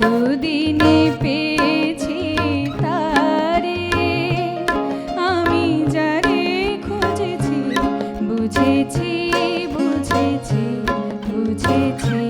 এতদিনে পেয়েছি তারে আমি খুঁজেছি বুঝেছি বুঝেছি বুঝেছি।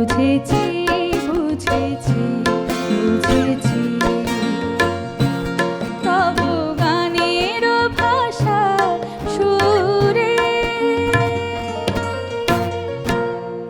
বুঝেছি বুঝেছি।